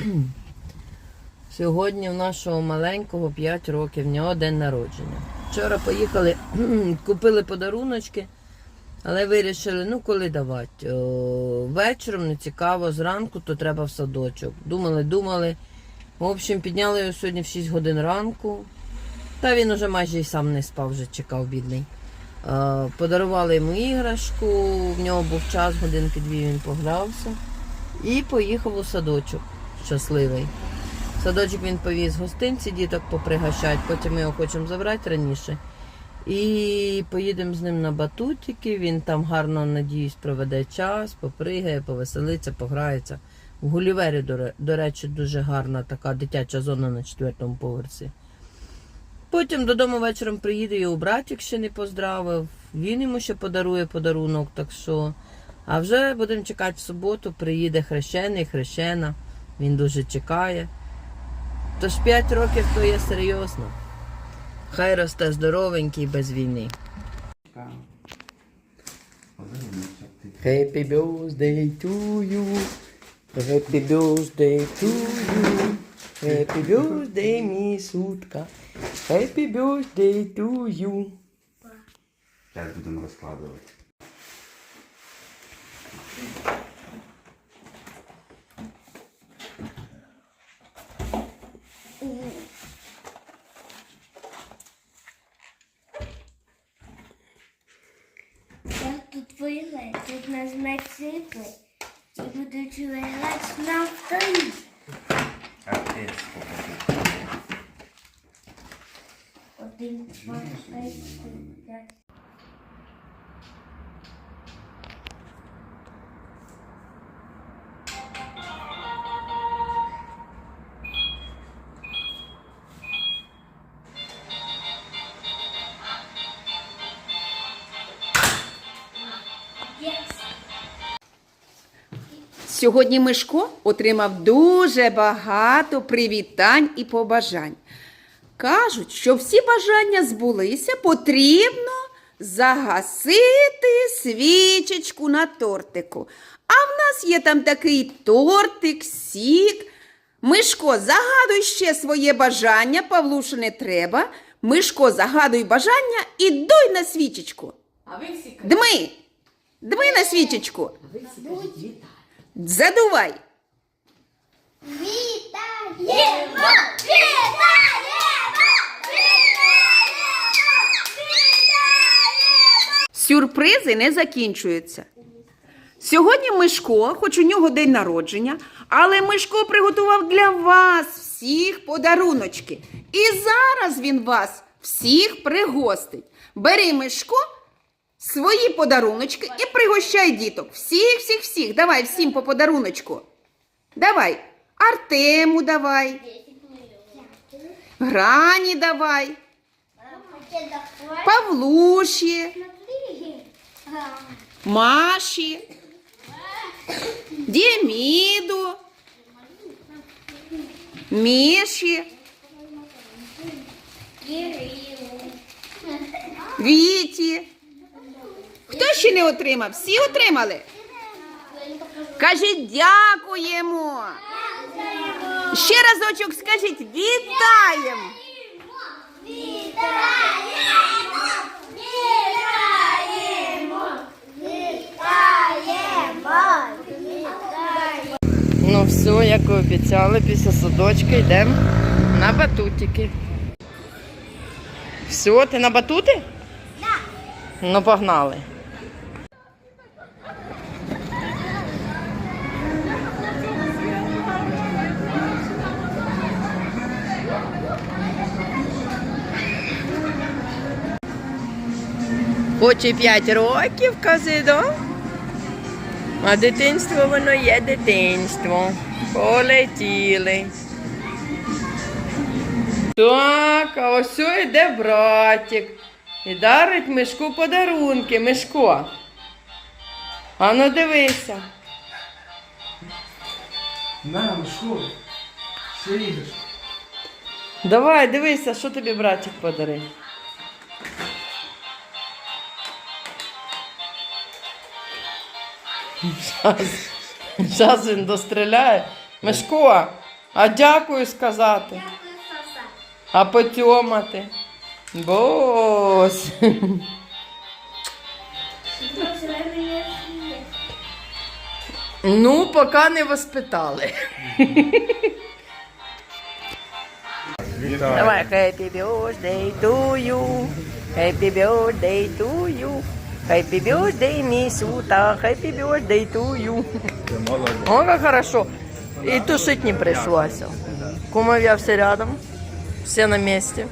Сьогодні в нашого маленького 5 років, в нього день народження. Вчора поїхали, купили подаруночки, але вирішили, ну коли давати. Вечором не цікаво, зранку то треба в садочок. Думали, думали. В общем, підняли його сьогодні в 6 годин ранку. Та він уже майже і сам не спав, вже чекав, бідний. Подарували йому іграшку, в нього був час, годинки дві він погрався. І поїхав у садочок щасливий. Садочок він повіз гостинці, діток попригощать, потім ми його хочемо забрати раніше. І поїдемо з ним на батутики. Він там гарно, надіюсь, проведе час, попригає, повеселиться, пограється. В Гулівері, до, речі, дуже гарна така дитяча зона на четвертому поверсі. Потім додому вечором приїде його братик ще не поздравив. Він йому ще подарує подарунок, так що. А вже будемо чекати в суботу, приїде хрещений, хрещена. Він дуже чекає. Тож 5 років то є серйозно. Хай росте здоровенький без війни. Happy birthday to you. Happy birthday to you. Happy birthday, місутка. Happy birthday to you. Зараз будемо розкладувати. тут нажме цифри і будуть грати на вторі. А ти сколько тут? Один, два, три, чотири, п'ять. Сьогодні Мишко отримав дуже багато привітань і побажань. Кажуть, що всі бажання збулися, потрібно загасити свічечку на тортику. А в нас є там такий тортик, сік. Мишко, загадуй ще своє бажання, Павлушу не треба. Мишко, загадуй бажання і дуй на свічечку. А ви всі Дми! Дми на свічечку. Задувай. Вітаємо! Вітаємо! Вітаємо! Сюрпризи не закінчуються. Сьогодні Мишко, хоч у нього день народження, але Мишко приготував для вас всіх подаруночки. І зараз він вас всіх пригостить. Бери Мишко свої подаруночки і пригощай діток. Всіх, всіх, всіх. Давай всім по подаруночку. Давай. Артему давай. Грані давай. Павлуші. Маші, Деміду, Міші, Віті. Ще не отримав? Всі отримали? Кажіть дякуємо. Ще разочок скажіть вітаємо. Вітаємо! Вітаємо! Вітаємо! Вітаємо! Ну все, як і обіцяли, після садочка йдемо на батутики. Все, ти на батути? Так. Ну погнали. Хоч і 5 років, казидо. А дитинство воно є дитинство. Полетіли. Так, а ось йде братик. І дарить мишку подарунки, Мишко. А ну дивися. На, Мишко, що їдеш? Давай, дивися, що тобі братик подарив. Зараз, зараз він достріляє. Мишко, А дякую сказати. Дякую, Саса. А потьомати. Бос. Ну, поки не воспитали. Давай, happy birthday to you. Happy birthday to you. Happy birthday, мисюта. Happy birthday to you. О, как хорошо. И тушить не пришлось. Кумовья все рядом. Все на месте.